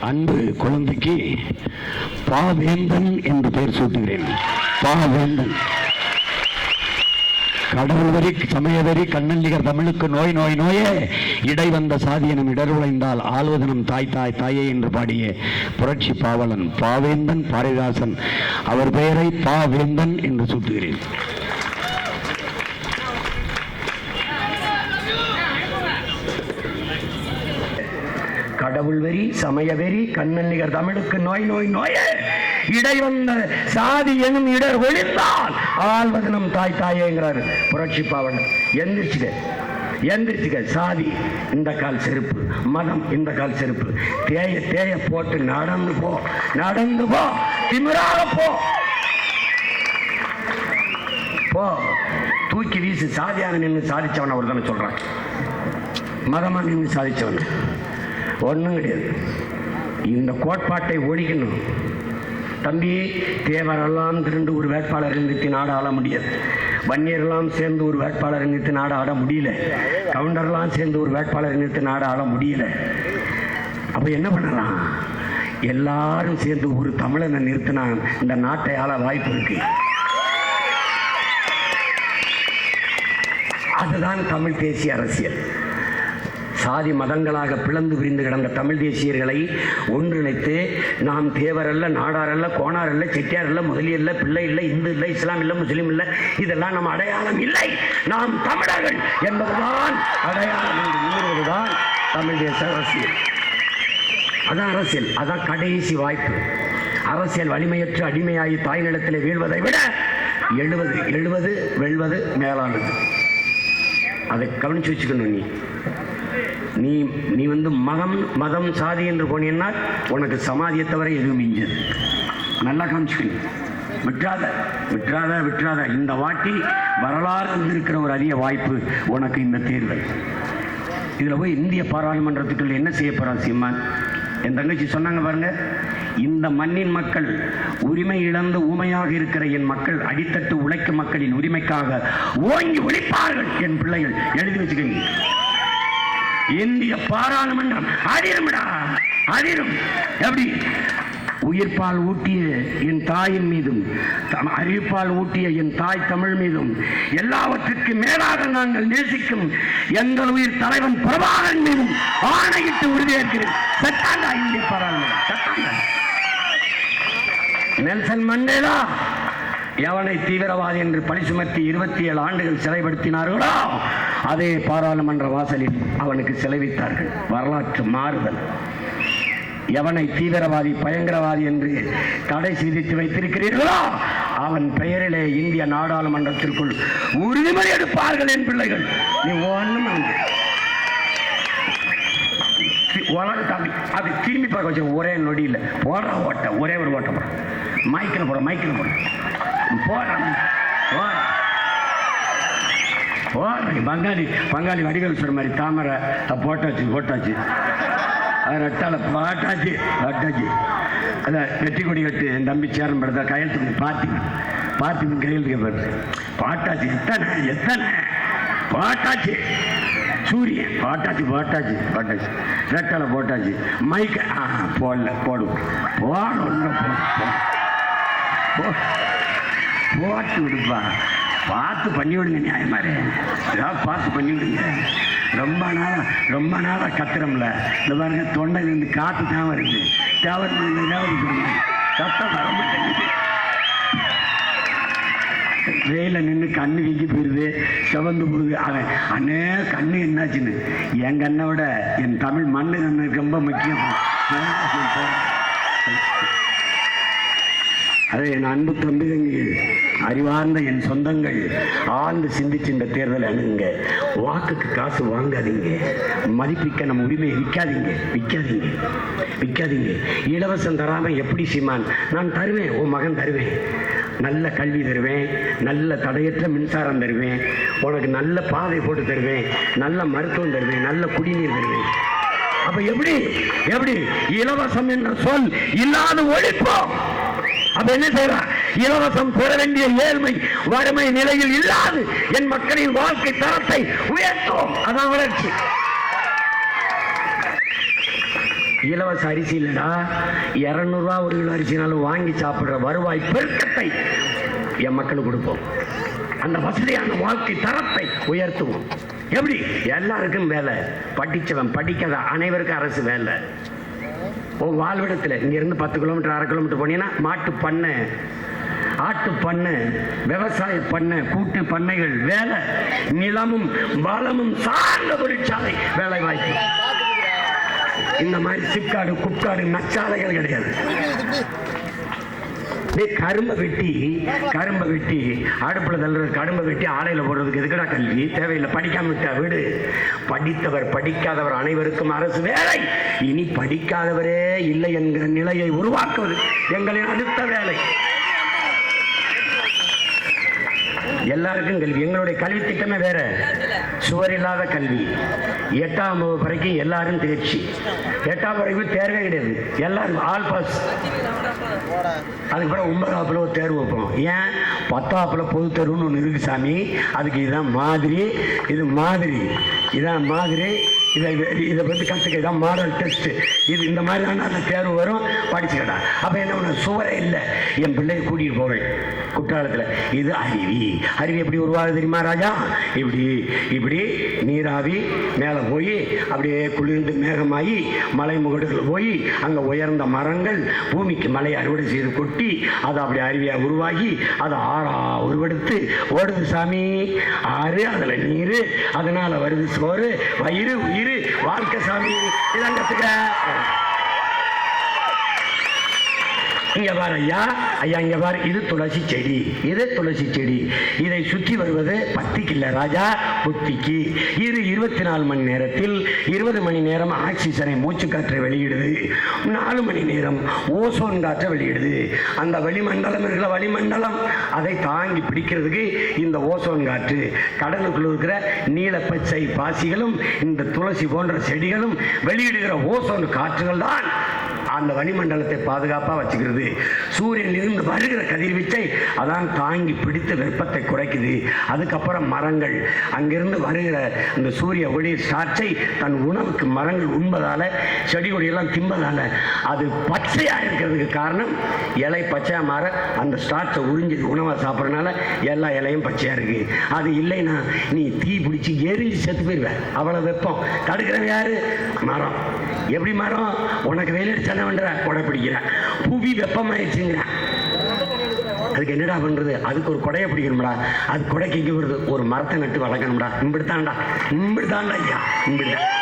அன்பு குழந்தைக்கு பாவேந்தன் என்று பெயர் சூட்டுகிறேன். பாவேந்தன். கடவுள் வரி சமயவரி கண்ணன்னிகர் தமிழுக்கு நோய் நோய் நோயே. இடை வந்த இடர் இடருளைந்தால் ஆழ்வதனம் தாய் தாய் தாயே என்று பாடிய புரட்சி பாவலன் பாவேந்தன் பாரதிதாசன் அவர் பெயரை பாவேந்தன் என்று சூட்டுகிறேன். கடவுள் வெறி சமய வெறி கண்ணன்னிகர் தமிழுக்கு நோய் நோய் நோயே. இடை வந்த சாதி எனும் இடர் ஒழிந்தால் ஆழ்வதனம் தாய் தாயேங்கிறாரு புரட்சி பாவன் எந்திரிச்சுக்க எந்திரிச்சுக்க. சாதி இந்த கால் செருப்பு. மதம் இந்த கால் செருப்பு. தேய தேய போட்டு நடந்து போ நடந்து போ. திமிராக போ. போ. தூக்கி வீசு சாதியாக நின்று சாதிச்சவன் அவர் தானே சொல்றான். மதமா நின்று சாதிச்சவன். ஒன்றும் கிடையாது. இந்த கோட்பாட்டை ஒழிக்கணும். தம்பி தேவரெல்லாம் திரண்டு ஒரு வேட்பாளர் நிறுத்தி நாடு ஆள முடியாது. வன்னியர்லாம் சேர்ந்து ஒரு வேட்பாளர் நிறுத்தி நாடு ஆட முடியல. கவுண்டர்லாம் சேர்ந்து ஒரு வேட்பாளர் நிறுத்தி நாடு ஆட முடியல. அப்போ என்ன பண்ணலாம்? எல்லாரும் சேர்ந்து ஒரு தமிழனை நிறுத்தினா இந்த நாட்டை ஆள வாய்ப்பு இருக்கு. அதுதான் தமிழ் தேசிய அரசியல். சாதி மதங்களாக பிளந்து பிரிந்து கிடந்த தமிழ் தேசியர்களை ஒன்றிணைத்து நாம் தேவரல்ல நாடாரல்ல கோணாரல்ல செட்டியாரல்ல முதலியல்ல பிள்ளை இல்லை இந்து இல்லை இஸ்லாம் இல்லை முஸ்லீம் இல்லை இதெல்லாம் நம்ம அடையாளம் இல்லை. நாம் தமிழர்கள் என்பதுதான் அடையாளம் என்று உணர்வதுதான் தமிழ் தேச அரசியல். அதான் அரசியல் அதான் கடைசி வாய்ப்பு. அரசியல் வலிமையற்று அடிமையாகி தாய் நிலத்தில் வீழ்வதை விட எழுவது எழுவது வெல்வது மேலானது. அதை கவனிச்சு வச்சுக்கணும் நீ. நீ நீ வந்து மதம் மதம் சாதி என்று போனீங்கன்னா உனக்கு சமாதியை தவிர எதுவும் மிஞ்சது. நல்லா காமிச்சுக்கணும். விட்டுறாத விட்டுறாத விட்டுறாத. இந்த வாட்டி வரலாறு இருந்திருக்கிற ஒரு அரிய வாய்ப்பு உனக்கு இந்த தேர்தல். இதில் போய் இந்திய பாராளுமன்றத்துக்குள்ள என்ன செய்ய போகிறான் சீமான்? என் தங்கச்சி சொன்னாங்க பாருங்க இந்த மண்ணின் மக்கள் உரிமை இழந்து ஊமையாக இருக்கிற என் மக்கள் அடித்தட்டு உழைக்கும் மக்களின் உரிமைக்காக ஓங்கி ஒழிப்பார்கள் என் பிள்ளைகள். எழுதி வச்சுக்கோங்க. இந்திய பாராளுமன்றம் அதிரும்டா அதிரும். எப்படி? உயிர்ப்பால் ஊட்டிய என் தாயின் மீதும் அறிவிப்பால் ஊட்டிய என் தாய் தமிழ் மீதும் எல்லாவற்றுக்கு மேலாக நாங்கள் நேசிக்கும் எங்கள் உயிர் தலைவன் பிரபாகரன் மீதும் ஆணையிட்டு உறுதியேற்கிறேன். சட்டாண்டா இந்திய பாராளுமன்றம் சட்டாண்டா. நெல்சன் மண்டேலா எவனை தீவிரவாதி என்று பழி சுமத்தி இருபத்தி ஏழு ஆண்டுகள் சிறைப்படுத்தினார்களோ அதே பாராளுமன்ற வாசலில் அவனுக்கு செலவித்தார்கள் வரலாற்று மாறுதல். எவனை தீவிரவாதி பயங்கரவாதி என்று தடை செய்தித்து வைத்திருக்கிறீர்களோ அவன் பெயரிலே இந்திய நாடாளுமன்றத்திற்குள் உறுதிமொழி எடுப்பார்கள் என் பிள்ளைகள். நீ ஒன்றும் அது திரும்பி பார்க்க வச்சு ஒரே நொடியில். போடுற ஓட்ட ஒரே ஒரு ஓட்ட போடுற மைக்கில் போடுற மைக்கில் போடுற போடுற ஓ பங்காளி பங்காளி வடிவேல் சொல்ற மாதிரி தாமரை போட்டாச்சு போட்டாச்சு. அது ரெட்டால பாட்டாச்சு பாட்டாச்சு அதான் வெற்றி கொடி கட்டு என் தம்பி சேரம் படுத்த கையெழுத்து பார்த்து பார்த்து கையெழுத்து பாரு பாட்டாச்சு எத்தனை எத்தனை? பாட்டாச்சு. சூரியன் பாட்டாச்சு பாட்டாச்சு பாட்டாச்சு. ரெட்டால போட்டாச்சு. மைக் ஆ போடல போடும் போட ஒன்று போட்டு விடுப்பா. பார்த்து பண்ணி விடுங்க நியாயமாரு. ஏதாவது பார்த்து பண்ணி விடுங்க ரொம்ப நாளாக ரொம்ப நாளாக கத்துறோம்ல இந்த பாருங்க தொண்டையிலேருந்து காற்று தான் வருது தேவை சத்தம் வர மாட்டேங்குது. வெயில நின்று கண்ணு வீங்கி போயிருது செவந்து போடுது. அவன் அண்ணே கண்ணு என்னாச்சுன்னு. என் கண்ணை விட என் தமிழ் மண்ணு கண்ணு ரொம்ப முக்கியம். அதே என் அன்பு தம்பிதங்கள் அறிவார்ந்த என் சொந்தங்கள் ஆழ்ந்து சிந்திச்சு இந்த தேர்தல் அணுகுங்க. வாக்குக்கு காசு வாங்காதீங்க. மதிப்பிக்க நம்ம உரிமையை விற்காதீங்க. விற்காதீங்க. விற்காதீங்க. இலவசம் தராம எப்படி சீமான்? நான் தருவேன் உன் மகன் தருவேன். நல்ல கல்வி தருவேன் நல்ல தடையற்ற மின்சாரம் தருவேன் உனக்கு நல்ல பாதை போட்டு தருவேன் நல்ல மருத்துவம் தருவேன் நல்ல குடிநீர் தருவேன். அப்ப எப்படி? எப்படி? இலவசம் என்ற சொல் இல்லாத ஒழிப்போம். அப்ப என்ன செய்யறான் இலவசம் பெற வேண்டிய ஏழ்மை வறுமை நிலையில் இல்லாது என் மக்களின் வாழ்க்கை தரத்தை உயர்த்தும். அதான் வளர்ச்சி. இலவச அரிசி இல்லடா. இரநூறுவா ஒரு கிலோ அரிசினாலும் வாங்கி சாப்பிடுற வருவாய் பெருக்கத்தை என் மக்களுக்கு கொடுப்போம். அந்த வசதியான வாழ்க்கை தரத்தை உயர்த்துவோம். எப்படி? எல்லாருக்கும் வேலை. படிச்சவன் படிக்காத அனைவருக்கும் அரசு வேலை. உன் வாழ்விடத்தில் இங்கிருந்து பத்து கிலோமீட்டர் அரை கிலோமீட்டர் போனீங்கன்னா மாட்டு பண்ணை ஆட்டு பண்ணை விவசாய பண்ணை கூட்டு பண்ணைகள் வேலை நிலமும் வளமும் சார்ந்த தொழிற்சாலை வேலை வாய்ப்பு. இந்த மாதிரி சிக்காடு குப்காடு நச்சாலைகள் கிடையாது. டேய், கரும்பை வெட்டி கரும்பை வெட்டி அடுப்பில் தள்ளுறது கரும்பை வெட்டி ஆலையில் போடுறதுக்கு எதுக்கடா கல்வி? தேவையில்லை படிக்காம விட்டா வீடு. படித்தவர் படிக்காதவர் அனைவருக்கும் அரசு வேலை. இனி படிக்காதவரே இல்லை என்கிற நிலையை உருவாக்குவது எங்களின் அடுத்த வேலை. எல்லாருக்கும் கல்வி. எங்களுடைய கல்வி திட்டமே வேற. சுவர் இல்லாத கல்வி. எட்டாம் வகுப்பு வரைக்கும் எல்லாரும் தேர்ச்சி. எட்டாம் வரைக்கும் தேர்வே கிடையாது. எல்லாரும் ஆல் பாஸ். அதுக்கப்புறம் ஒன்பதாப்புல ஒரு தேர்வு வைப்போம். ஏன்? பத்தாப்புல பொது தேர்வுன்னு ஒன்று இருக்கு சாமி. அதுக்கு இதுதான் மாதிரி. இது மாதிரி. இதான் மாதிரி. இதை இதை பற்றி கற்றுக்க இதான் மாடல் டெஸ்ட்டு இது இந்த மாதிரி தான் அந்த தேர்வு வரும் படிச்சுக்கடா. அப்போ என்ன ஒன்று சுவரே இல்லை. என் பிள்ளையை கூட்டிகிட்டு போவேன். குற்றாலத்தில். இது அருவி. அருவி எப்படி உருவாகுது தெரியுமா ராஜா? இப்படி. இப்படி நீராவி மேலே போய் அப்படியே குளிர்ந்து மேகமாகி மலை முகடுகள் போய் அங்கே உயர்ந்த மரங்கள் பூமிக்கு மலை அறுவடை செய்து கொட்டி அது அப்படி அருவியாக உருவாகி அதை ஆறா உருவெடுத்து ஓடுது சாமி. ஆறு அதில் நீர் அதனால் வருது சோறு வயிறு உயிர் வாழ்க்கை சாமி இதான் இங்க பாரு ஐயா ஐயா இங்க பாரு. இது துளசி செடி. இது துளசி செடி. இதை சுற்றி வருவது பத்திக்கு இல்லை ராஜா புத்திக்கு இது இருபத்தி நாலு மணி நேரத்தில் இருபது மணி நேரம் ஆக்சிஜனை மூச்சு காற்றை வெளியிடுது. நாலு மணி நேரம் ஓசோன் காற்றை வெளியிடுது. அந்த வளிமண்டலம் இருக்கிற வளிமண்டலம் அதை தாங்கி பிடிக்கிறதுக்கு இந்த ஓசோன் காற்று. கடலுக்குள் இருக்கிற நீல பச்சை பாசிகளும் இந்த துளசி போன்ற செடிகளும் வெளியிடுகிற ஓசோன் காற்றுகள் தான் அந்த வளிமண்டலத்தை பாதுகாப்பாக வச்சுக்கிறது. சூரியனிலிருந்து வருகிற கதிர்வீச்சை அதான் தாங்கி பிடித்து வெப்பத்தை குறைக்குது. அதுக்கப்புறம் மரங்கள். அங்கிருந்து வருகிற இந்த சூரிய ஒளி சாட்சை தன் உணவுக்கு மரங்கள் உண்பதால் செடி கொடியெல்லாம் திம்பதால் அது பச்சையாக இருக்கிறதுக்கு காரணம் இலை பச்சையாக மாற அந்த ஸ்டார்ச்சை உறிஞ்சி உணவை சாப்பிட்றதுனால எல்லா இலையும் பச்சையாக இருக்குது அது இல்லைன்னா நீ தீ பிடிச்சி எரிஞ்சு செத்து போயிடுவேன் அவ்வளோ வெப்பம். தடுக்கிறவன் யாரு? மரம். எப்படி மரம் உனக்கு வெயில் அடிச்சா என்ன கொடை பிடிக்கிற. புவி வெப்பமாயிடுச்சுங்கிற. அதுக்கு என்னடா பண்றது? அதுக்கு ஒரு கொடையை பிடிக்கணும்டா. அது கொடைக்கு எங்கே வருது? ஒரு மரத்தை நட்டு வளர்க்கணும்டா. இம்பிடுத்தான்டா. இம்பிடுத்தான்டா ஐயா. இம்பிடுதான்